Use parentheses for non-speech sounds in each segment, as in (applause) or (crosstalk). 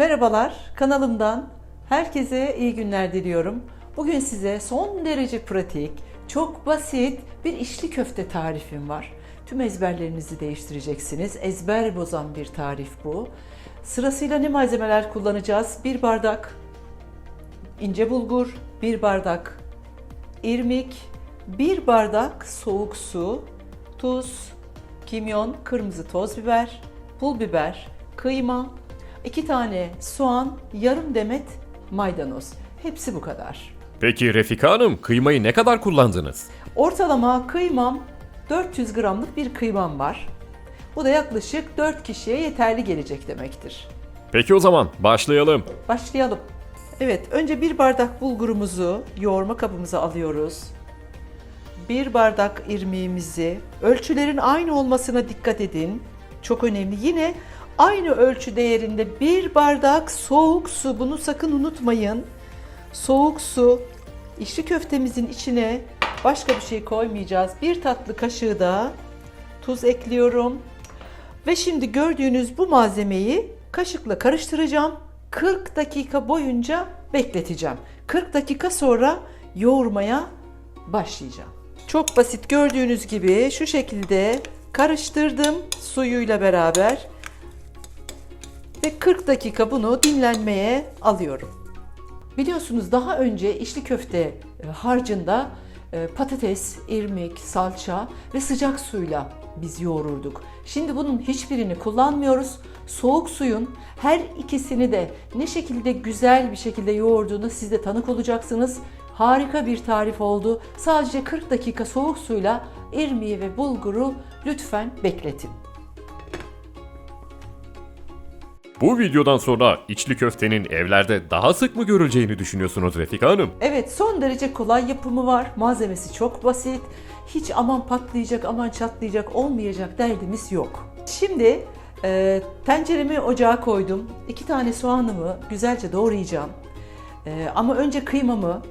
Merhabalar, kanalımdan herkese iyi günler diliyorum. Bugün size son derece pratik, çok basit bir içli köfte tarifim var. Tüm ezberlerinizi değiştireceksiniz. Ezber bozan bir tarif bu. Sırasıyla ne malzemeler kullanacağız? Bir bardak ince bulgur, bir bardak irmik, bir bardak soğuk su, tuz, kimyon, kırmızı toz biber, pul biber, kıyma, iki tane soğan, yarım demet maydanoz. Hepsi bu kadar. Peki Refika Hanım kıymayı ne kadar kullandınız? Ortalama kıymam 400 gramlık bir kıymam var. Bu da yaklaşık 4 kişiye yeterli gelecek demektir. Peki o zaman başlayalım. Başlayalım. Evet, önce bir bardak bulgurumuzu yoğurma kabımıza alıyoruz. Bir bardak irmiğimizi, ölçülerin aynı olmasına dikkat edin. Çok önemli. Yine aynı ölçü değerinde bir bardak soğuk su. Bunu sakın unutmayın. Soğuk su içli köftemizin içine başka bir şey koymayacağız. Bir tatlı kaşığı da tuz ekliyorum. Ve şimdi gördüğünüz bu malzemeyi kaşıkla karıştıracağım. 40 dakika boyunca bekleteceğim. 40 dakika sonra yoğurmaya başlayacağım. Çok basit gördüğünüz gibi şu şekilde karıştırdım suyuyla beraber. Ve 40 dakika bunu dinlenmeye alıyorum. Biliyorsunuz daha önce içli köfte e, harcında e, patates, irmik, salça ve sıcak suyla biz yoğururduk. Şimdi bunun hiçbirini kullanmıyoruz. Soğuk suyun her ikisini de ne şekilde güzel bir şekilde yoğurduğunu siz de tanık olacaksınız. Harika bir tarif oldu. Sadece 40 dakika soğuk suyla irmiği ve bulguru lütfen bekletin. Bu videodan sonra içli köftenin evlerde daha sık mı görüleceğini düşünüyorsunuz Refika Hanım? Evet son derece kolay yapımı var. Malzemesi çok basit. Hiç aman patlayacak aman çatlayacak olmayacak derdimiz yok. Şimdi e, tenceremi ocağa koydum. İki tane soğanımı güzelce doğrayacağım. E, ama önce kıymamı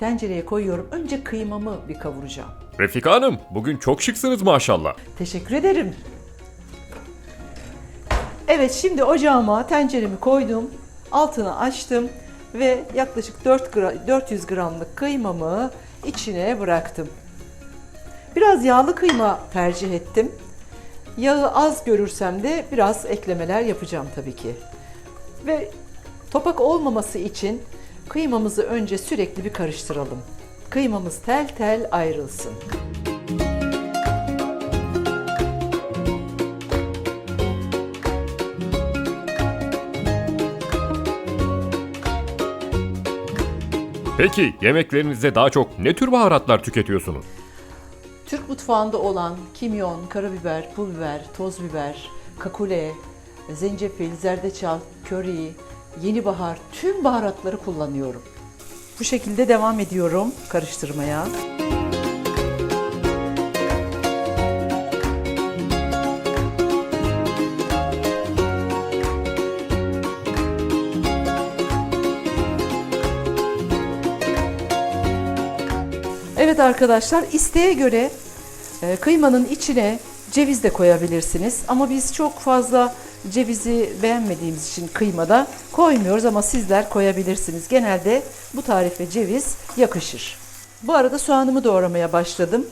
tencereye koyuyorum. Önce kıymamı bir kavuracağım. Refika Hanım bugün çok şıksınız maşallah. Teşekkür ederim. Evet şimdi ocağıma tenceremi koydum. Altını açtım ve yaklaşık 4 gra- 400 gramlık kıymamı içine bıraktım. Biraz yağlı kıyma tercih ettim. Yağı az görürsem de biraz eklemeler yapacağım tabii ki. Ve topak olmaması için kıymamızı önce sürekli bir karıştıralım. Kıymamız tel tel ayrılsın. Peki yemeklerinizde daha çok ne tür baharatlar tüketiyorsunuz? Türk mutfağında olan kimyon, karabiber, pul biber, toz biber, kakule, zencefil, zerdeçal, köri, yeni bahar tüm baharatları kullanıyorum. Bu şekilde devam ediyorum karıştırmaya. Arkadaşlar isteğe göre e, kıymanın içine ceviz de koyabilirsiniz. Ama biz çok fazla cevizi beğenmediğimiz için kıymada koymuyoruz ama sizler koyabilirsiniz. Genelde bu tarife ceviz yakışır. Bu arada soğanımı doğramaya başladım.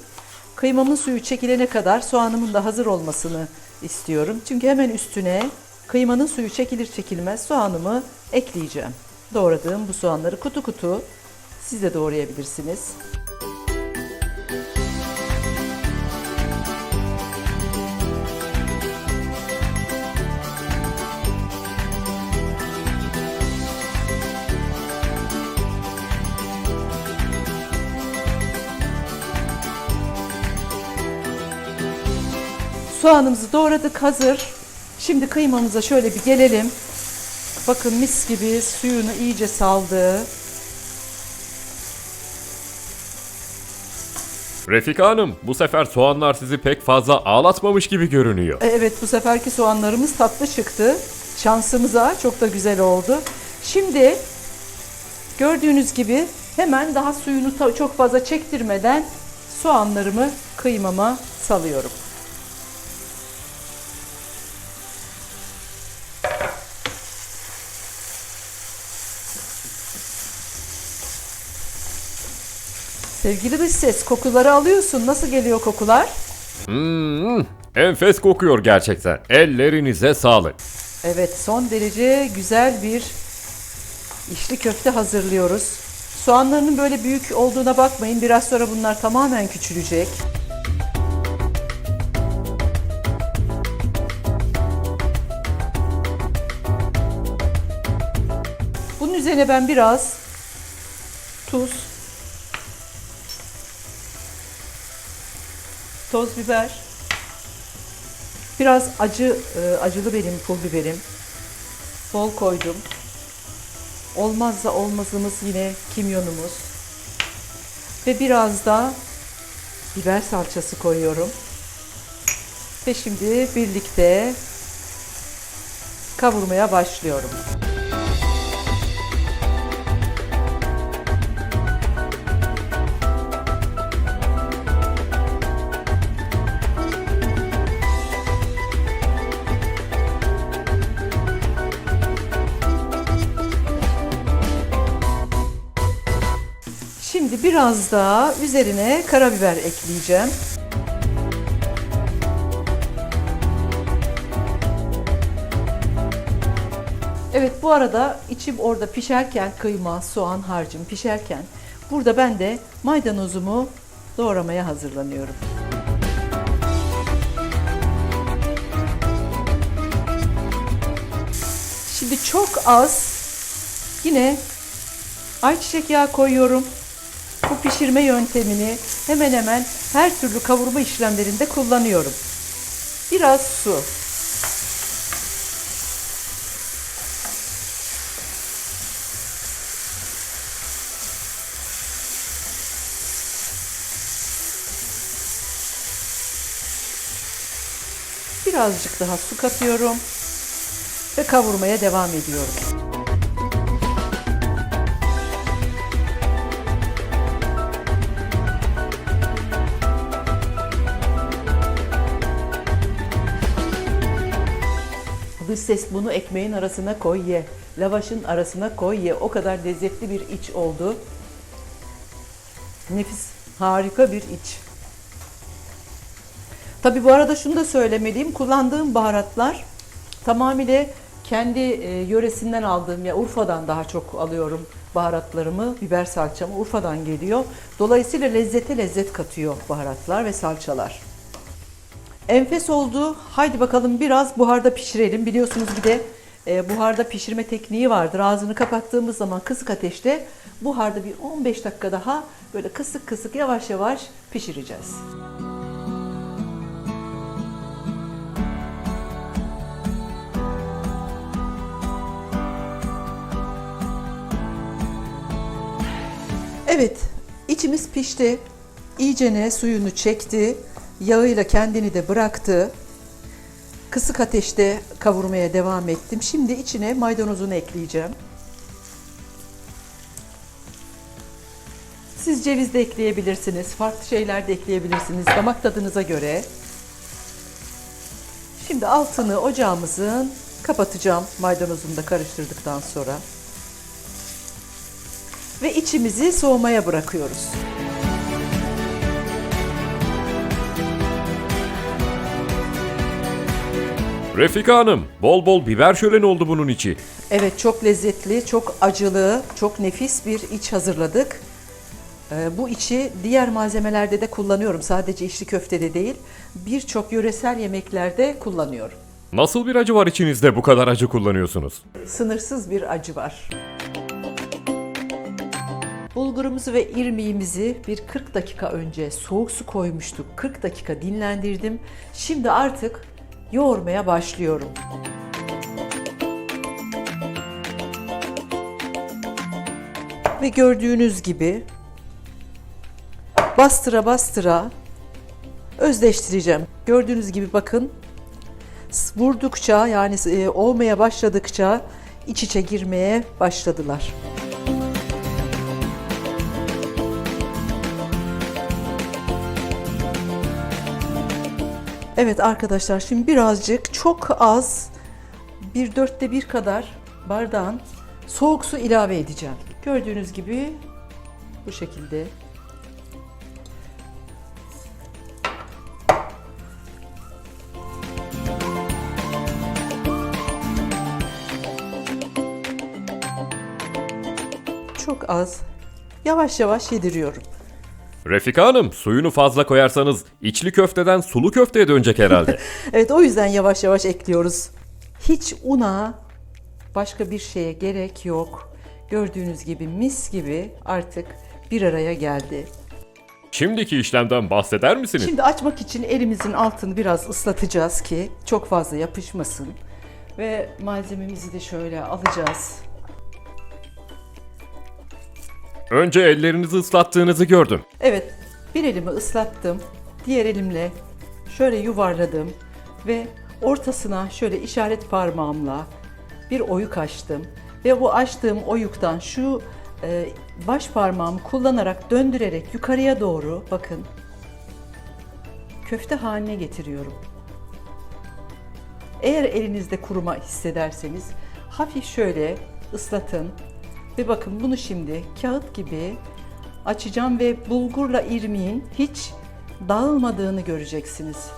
Kıymamın suyu çekilene kadar soğanımın da hazır olmasını istiyorum. Çünkü hemen üstüne kıymanın suyu çekilir çekilmez soğanımı ekleyeceğim. Doğradığım bu soğanları kutu kutu siz de doğrayabilirsiniz. Soğanımızı doğradık hazır. Şimdi kıymamıza şöyle bir gelelim. Bakın mis gibi suyunu iyice saldı. Refika Hanım bu sefer soğanlar sizi pek fazla ağlatmamış gibi görünüyor. E, Evet bu seferki soğanlarımız tatlı çıktı. Şansımıza çok da güzel oldu. Şimdi gördüğünüz gibi hemen daha suyunu çok fazla çektirmeden soğanlarımı kıymama salıyorum. Sevgili dış ses kokuları alıyorsun. Nasıl geliyor kokular? Hmm, enfes kokuyor gerçekten. Ellerinize sağlık. Evet son derece güzel bir içli köfte hazırlıyoruz. Soğanlarının böyle büyük olduğuna bakmayın. Biraz sonra bunlar tamamen küçülecek. Bunun üzerine ben biraz tuz, toz biber, biraz acı e, acılı benim pul biberim, bol koydum. Olmazsa olmazımız yine kimyonumuz. Ve biraz da biber salçası koyuyorum. Ve şimdi birlikte kavurmaya başlıyorum. Biraz daha üzerine karabiber ekleyeceğim. Evet bu arada içim orada pişerken kıyma, soğan harcım pişerken burada ben de maydanozumu doğramaya hazırlanıyorum. Şimdi çok az yine ayçiçek yağı koyuyorum. Bu pişirme yöntemini hemen hemen her türlü kavurma işlemlerinde kullanıyorum. Biraz su. Birazcık daha su katıyorum ve kavurmaya devam ediyorum. Dış ses bunu ekmeğin arasına koy ye. Lavaşın arasına koy ye. O kadar lezzetli bir iç oldu. Nefis, harika bir iç. Tabi bu arada şunu da söylemeliyim. Kullandığım baharatlar tamamıyla kendi e, yöresinden aldığım ya Urfa'dan daha çok alıyorum baharatlarımı. Biber salçamı Urfa'dan geliyor. Dolayısıyla lezzete lezzet katıyor baharatlar ve salçalar. Enfes oldu. Haydi bakalım biraz buharda pişirelim. Biliyorsunuz bir de e, buharda pişirme tekniği vardır. Ağzını kapattığımız zaman kısık ateşte buharda bir 15 dakika daha böyle kısık kısık yavaş yavaş pişireceğiz. Evet, içimiz pişti. İyicene suyunu çekti. Yağıyla kendini de bıraktı. Kısık ateşte kavurmaya devam ettim. Şimdi içine maydanozunu ekleyeceğim. Siz ceviz de ekleyebilirsiniz, farklı şeyler de ekleyebilirsiniz damak tadınıza göre. Şimdi altını ocağımızın kapatacağım maydanozunu da karıştırdıktan sonra. Ve içimizi soğumaya bırakıyoruz. Refika Hanım, bol bol biber şöleni oldu bunun içi. Evet çok lezzetli, çok acılı, çok nefis bir iç hazırladık. Ee, Bu içi diğer malzemelerde de kullanıyorum. Sadece içli köftede değil, birçok yöresel yemeklerde kullanıyorum. Nasıl bir acı var içinizde bu kadar acı kullanıyorsunuz? Sınırsız bir acı var. Bulgurumuzu ve irmiğimizi bir 40 dakika önce soğuk su koymuştuk. 40 dakika dinlendirdim. Şimdi artık yoğurmaya başlıyorum. Ve gördüğünüz gibi bastıra bastıra özleştireceğim. Gördüğünüz gibi bakın vurdukça yani e, olmaya başladıkça iç içe girmeye başladılar. Evet arkadaşlar şimdi birazcık çok az bir dörtte bir kadar bardağın soğuk su ilave edeceğim. Gördüğünüz gibi bu şekilde. Çok az yavaş yavaş yediriyorum. Refika Hanım suyunu fazla koyarsanız içli köfteden sulu köfteye dönecek herhalde. (laughs) Evet o yüzden yavaş yavaş ekliyoruz. Hiç una başka bir şeye gerek yok. Gördüğünüz gibi mis gibi artık bir araya geldi. Şimdiki işlemden bahseder misiniz? Şimdi açmak için elimizin altını biraz ıslatacağız ki çok fazla yapışmasın. Ve malzememizi de şöyle alacağız. Önce ellerinizi ıslattığınızı gördüm. Evet, bir elimi ıslattım. Diğer elimle şöyle yuvarladım ve ortasına şöyle işaret parmağımla bir oyuk açtım. Ve bu açtığım oyuktan şu e, baş parmağımı kullanarak döndürerek yukarıya doğru bakın köfte haline getiriyorum. Eğer elinizde kuruma hissederseniz hafif şöyle ıslatın ve bakın bunu şimdi kağıt gibi açacağım ve bulgurla irmiğin hiç dağılmadığını göreceksiniz.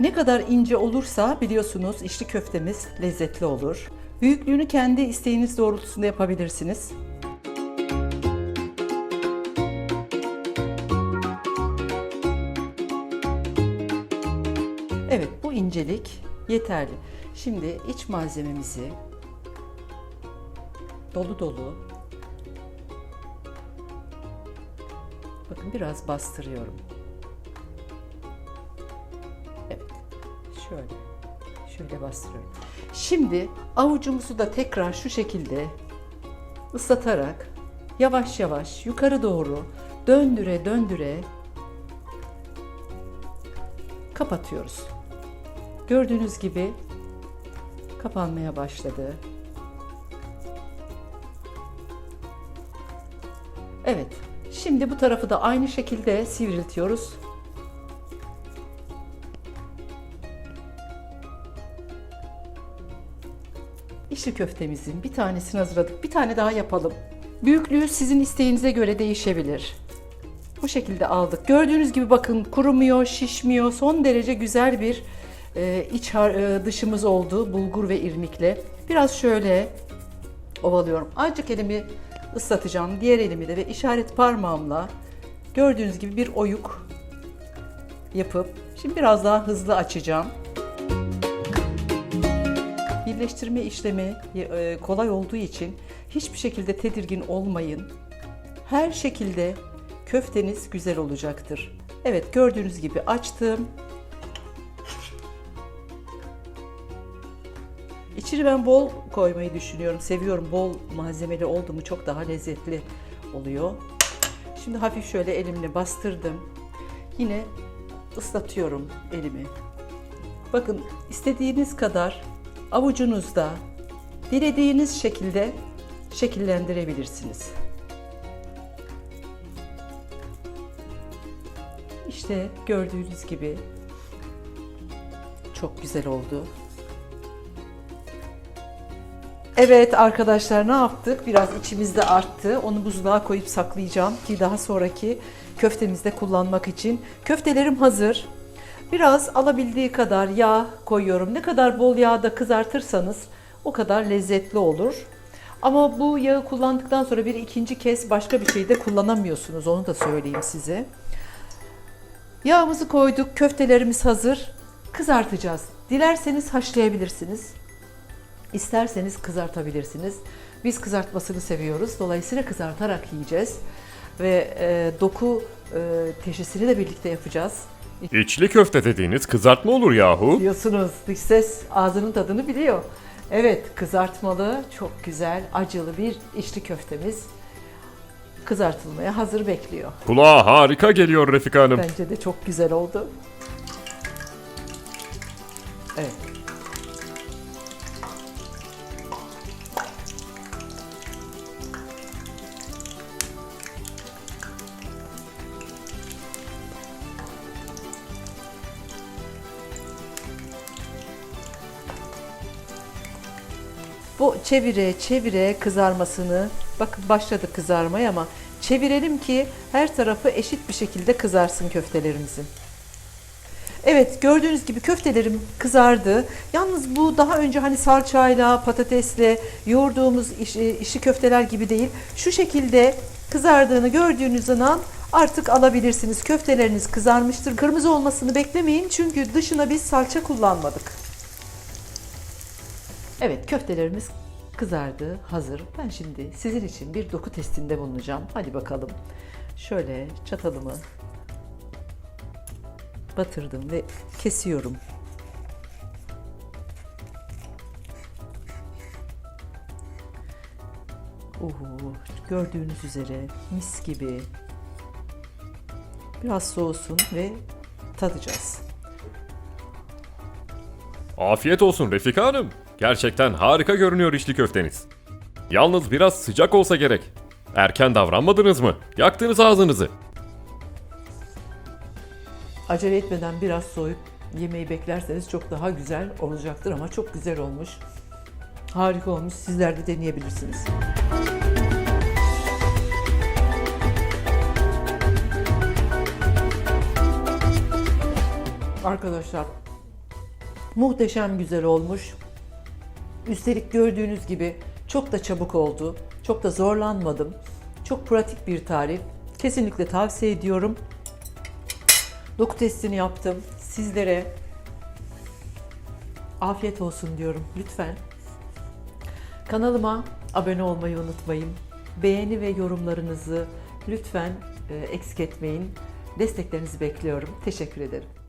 Ne kadar ince olursa biliyorsunuz içli köftemiz lezzetli olur. Büyüklüğünü kendi isteğiniz doğrultusunda yapabilirsiniz. Evet bu incelik yeterli. Şimdi iç malzememizi dolu dolu bakın biraz bastırıyorum. Evet. Şöyle. Şöyle bastırıyorum. Şimdi avucumuzu da tekrar şu şekilde ıslatarak yavaş yavaş yukarı doğru döndüre döndüre kapatıyoruz. Gördüğünüz gibi kapanmaya başladı. Evet. Şimdi bu tarafı da aynı şekilde sivriltiyoruz. İçli köftemizin bir tanesini hazırladık. Bir tane daha yapalım. Büyüklüğü sizin isteğinize göre değişebilir. Bu şekilde aldık. Gördüğünüz gibi bakın kurumuyor, şişmiyor. Son derece güzel bir e, iç dışımız oldu bulgur ve irmikle. Biraz şöyle ovalıyorum. Azıcık elimi ıslatacağım. Diğer elimi de ve işaret parmağımla gördüğünüz gibi bir oyuk yapıp şimdi biraz daha hızlı açacağım. Birleştirme işlemi e, kolay olduğu için hiçbir şekilde tedirgin olmayın. Her şekilde köfteniz güzel olacaktır. Evet gördüğünüz gibi açtım. İçini ben bol koymayı düşünüyorum. Seviyorum bol malzemeli oldu mu çok daha lezzetli oluyor. Şimdi hafif şöyle elimle bastırdım. Yine ıslatıyorum elimi. Bakın istediğiniz kadar avucunuzda dilediğiniz şekilde şekillendirebilirsiniz. İşte gördüğünüz gibi çok güzel oldu. Evet arkadaşlar ne yaptık? Biraz içimizde arttı. Onu buzluğa koyup saklayacağım ki daha sonraki köftemizde kullanmak için. Köftelerim hazır. Biraz alabildiği kadar yağ koyuyorum. Ne kadar bol yağda kızartırsanız o kadar lezzetli olur. Ama bu yağı kullandıktan sonra bir ikinci kez başka bir şey de kullanamıyorsunuz. Onu da söyleyeyim size. Yağımızı koyduk, köftelerimiz hazır. Kızartacağız. Dilerseniz haşlayabilirsiniz. İsterseniz kızartabilirsiniz. Biz kızartmasını seviyoruz. Dolayısıyla kızartarak yiyeceğiz. Ve e, doku e, teşhisini de birlikte yapacağız. İçli köfte dediğiniz kızartma olur yahu. Diyorsunuz dış ses ağzının tadını biliyor. Evet kızartmalı çok güzel acılı bir içli köftemiz kızartılmaya hazır bekliyor. Kulağa harika geliyor Refika Hanım. Bence de çok güzel oldu. Evet. Bu çevire çevire kızarmasını bakın başladı kızarmaya ama çevirelim ki her tarafı eşit bir şekilde kızarsın köftelerimizin. Evet gördüğünüz gibi köftelerim kızardı. Yalnız bu daha önce hani salçayla, patatesle yoğurduğumuz işi, işi köfteler gibi değil. Şu şekilde kızardığını gördüğünüz zaman artık alabilirsiniz. Köfteleriniz kızarmıştır. Kırmızı olmasını beklemeyin çünkü dışına biz salça kullanmadık. Evet köftelerimiz kızardı, hazır. Ben şimdi sizin için bir doku testinde bulunacağım. Hadi bakalım. Şöyle çatalımı batırdım ve kesiyorum. Uhu, gördüğünüz üzere mis gibi. Biraz soğusun ve tadacağız. Afiyet olsun Refika Hanım. Gerçekten harika görünüyor içli köfteniz. Yalnız biraz sıcak olsa gerek. Erken davranmadınız mı? Yaktınız ağzınızı. Acele etmeden biraz soğuyup yemeği beklerseniz çok daha güzel olacaktır ama çok güzel olmuş. Harika olmuş. Sizler de deneyebilirsiniz. Arkadaşlar muhteşem güzel olmuş. Üstelik gördüğünüz gibi çok da çabuk oldu. Çok da zorlanmadım. Çok pratik bir tarif. Kesinlikle tavsiye ediyorum. Doku testini yaptım. Sizlere afiyet olsun diyorum lütfen. Kanalıma abone olmayı unutmayın. Beğeni ve yorumlarınızı lütfen e, eksik etmeyin. Desteklerinizi bekliyorum. Teşekkür ederim.